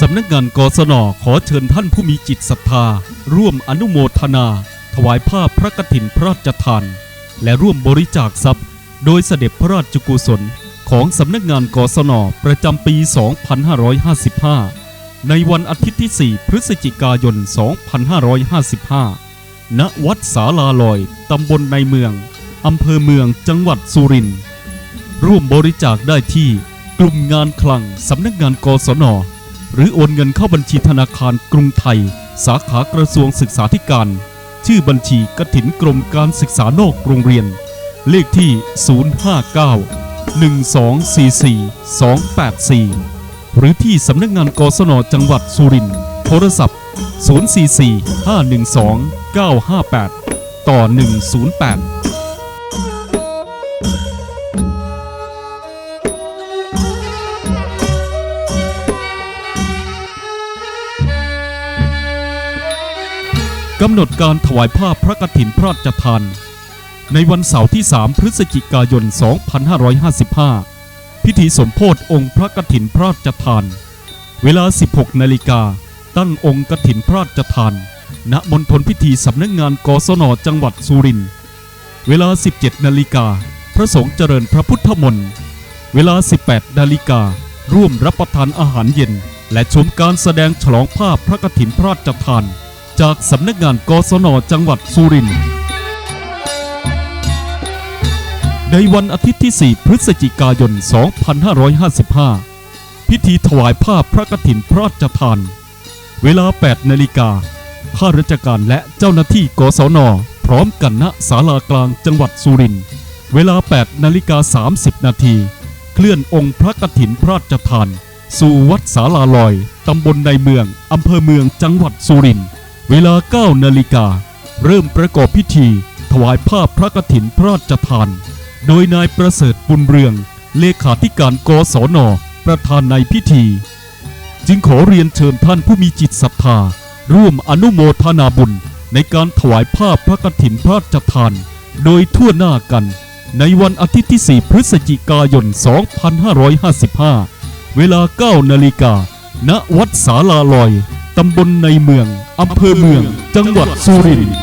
สำนักงานกศนขอเชิญท่านผู้มีจิตศรัทธา ร่วมอนุโมทนา ถวายผ้าพระกฐินพระราชทาน และร่วมบริจาคทรัพย์ โดยเสด็จพระราชกุศลของสำนักงานกศนประจำปี 2555 ในวันอาทิตย์ที่ 4 พฤศจิกายน 2555 ณ วัดสาลาลอย ตำบลในเมือง อำเภอเมือง จังหวัดสุรินทร์ ร่วมบริจาคได้ที่ กลุ่มงานคลังสำนักงานกศน หรือโอนเงินเข้าบัญชีธนาคารกรุงไทย สาขากระทรวงศึกษาธิการ ชื่อบัญชีกฐินกรมการศึกษานอกโรงเรียน เลขที่ 059 1244 284 หรือที่สำนักงานกศนจังหวัดสุรินทร์โทรศัพท์ 044 512 958 ต่อ 108 กำหนดการถวายผ้าพระกฐินพระราชทาน ในวันเสาร์ที่ 3 พฤศจิกายน 2555 พิธีสมโพธิองค์พระกฐินพระราชทาน เวลา 16 นาฬิกา ตั้งองค์กฐินพระราชทาน ณมณฑลพิธีสำนักงานกศนจังหวัดสุรินทร์ เวลา 17 นาฬิกา พระสงฆ์เจริญพระพุทธมนต์ เวลา 18 นาฬิกา ร่วมรับประทานอาหารเย็น และชมการแสดงฉลองภาพพระกฐินพระราชทาน จากสำนักงานกศนจังหวัดสุรินทร์ในวันอาทิตย์ที่ 4 พฤศจิกายน 2555 พิธีถวายผ้าพระกฐินพระราชทาน เวลา 8 นาฬิกาข้าราชการและเจ้าหน้าที่กศน พร้อมกันณศาลากลางจังหวัดสุรินทร์เวลา 8 นาฬิกา 30 นาทีเคลื่อนองค์พระกฐินพระราชทาน สู่วัดศาลาลอย ตำบลในเมือง อำเภอเมืองจังหวัดสุรินทร์ เวลา 9 นาฬิกา เริ่มประกอบพิธี ถวายผ้าพพระกฐินพระราชทาน โดยนายประเสริฐบุญเรือง เลขาธิการกศน ประธานในพิธี จึงขอเรียนเชิญท่านผู้มีจิตศรัทธา ร่วมอนุโมทนาบุญในการถวายผ้าพพระกฐินพระราชทาน โดยทั่วหน้ากัน ในวันอาทิตย์ที่ 4 พฤศจิกายน 2555 เวลา 9 นาฬิกา ณ วัดสาลาลอยำบลในเมือง อำเภอเมือง จังหวัดสุรินทร์